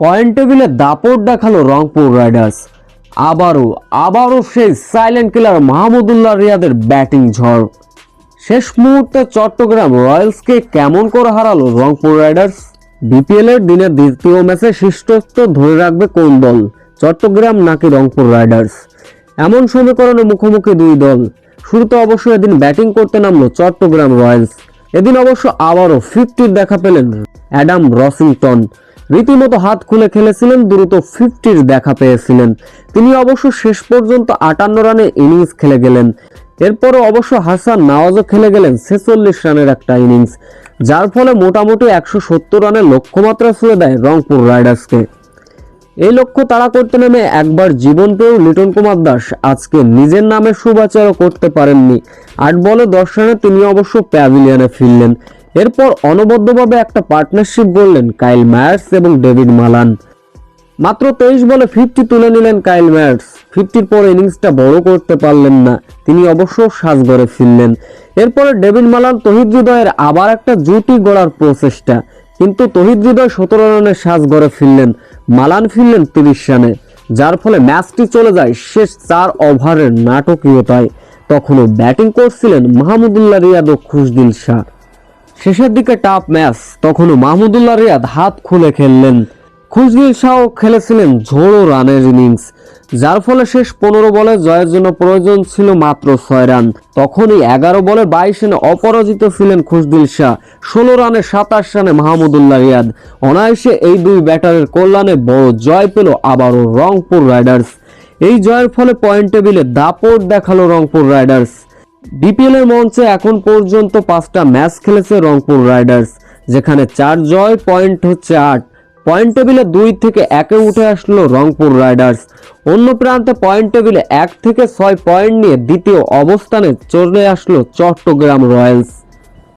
Point টেবিলে দাপট দেখাল রংপুর রাইডার্স। আবারও আবারও সেই সাইলেন্ট কিলার মাহমুদুল্লাহ রিয়াদের ব্যাটিং ঝড়। শেষ মুহূর্তে চট্টগ্রাম রয়্যালসকে কেমন করে হারালো রংপুর রাইডার্স? বিপিএল এর দিনের দ্বিতীয় ম্যাচে শীর্ষত্ব ধরে রাখবে কোন দল? চট্টগ্রাম নাকি রংপুর রাইডার্স? এমন সমীকরণে মুখোমুখি দুই দল। শুরুতে অবশ্য এদিন ব্যাটিং করতে নামলো চট্টগ্রাম রয়্যালস। এদিন অবশ্য আবারও ফিফটির দেখা পেলেন অ্যাডাম রসিংটন। রীতিমতো হাত খুলে খেলেছিলেন, দ্রুত ফিফটির দেখা পেয়েছিলেন। তিনি অবশ্য শেষ পর্যন্ত আটান্ন রানে ইনিংস খেলে গেলেন। এরপরও অবশ্য হাসান নওয়াজও খেলে গেলেন ছেচল্লিশ রানের একটা ইনিংস যার ফলে মোটামুটি একশো সত্তর রানের লক্ষ্যমাত্রা ছুঁয়ে দেয় রংপুর রাইডার্সকে। এই লক্ষ্য তাড়া করতে নেমে একবার জীবন পেয়েও লিটন কুমার দাস আজকে নিজের নামে শুভাচারও করতে পারেননি। আট বলে দশ রানে তিনি অবশ্য প্যাভিলিয়নে ফিরলেন। এরপর অনবদ্যভাবে একটা পার্টনারশিপ গড়লেন কাইল ম্যায়ার্স এবং ডেভিড মালান। মাত্র তেইশ বলে ফিফটি তুলে নিলেন কাইল ম্যাটস ফিফটির পর ইনিংসটা বড় করতে পারলেন না। তিনি অবশ্য সাজগড়ে ফিরলেন। এরপরে ডেভিড মালান তহিদ হৃদয়ের আবার একটা জুটি গড়ার প্রচেষ্টা। কিন্তু তহিদ হৃদয় সতেরো রানের সাজগড়ে ফিরলেন। মালান ফিরলেন তিরিশ রানে, যার ফলে ম্যাচটি চলে যায় শেষ চার ওভারের নাটকীয়তায়। তখনও ব্যাটিং করছিলেন মাহমুদুল্লাহ রিয়াদ ও খুশদিল শাহ। শেষের দিকে টাফ ম্যাচ। তখনও মাহমুদুল্লাহ রিয়াদ হাত খুলে খেললেন। খুশদিল শাহ খেলেছিলেন ঝোড়ো রানের ইনিংস, যার ফলে শেষ পনেরো বলে জয়ের জন্য প্রয়োজন ছিল মাত্র ছয় রান। তখনই এগারো বলে বাইশ রানে অপরাজিত ছিলেন খুশদিল শাহ। ষোলো রানে সাতাশ রানে মাহমুদুল্লাহ রিয়াদ। অনায়াসে এই দুই ব্যাটারের কল্যাণে বড় জয় পেল আবারও রংপুর রাইডার্স। এই জয়ের ফলে পয়েন্ট টেবিলে দাপট দেখাল রংপুর রাইডার্স। বিপিএল এর মঞ্চে এখন পর্যন্ত পাঁচটা ম্যাচ খেলেছে রংপুর রাইডার্স, যেখানে চার জয়, পয়েন্ট হচ্ছে আট। পয়েন্ট টেবিলে দুই থেকে একে উঠে আসলো রংপুর রাইডার্স। অন্য প্রান্তে পয়েন্ট টেবিলে এক থেকে ছয় পয়েন্ট নিয়ে দ্বিতীয় অবস্থানে চলে আসলো চট্টগ্রাম রয়্যালস।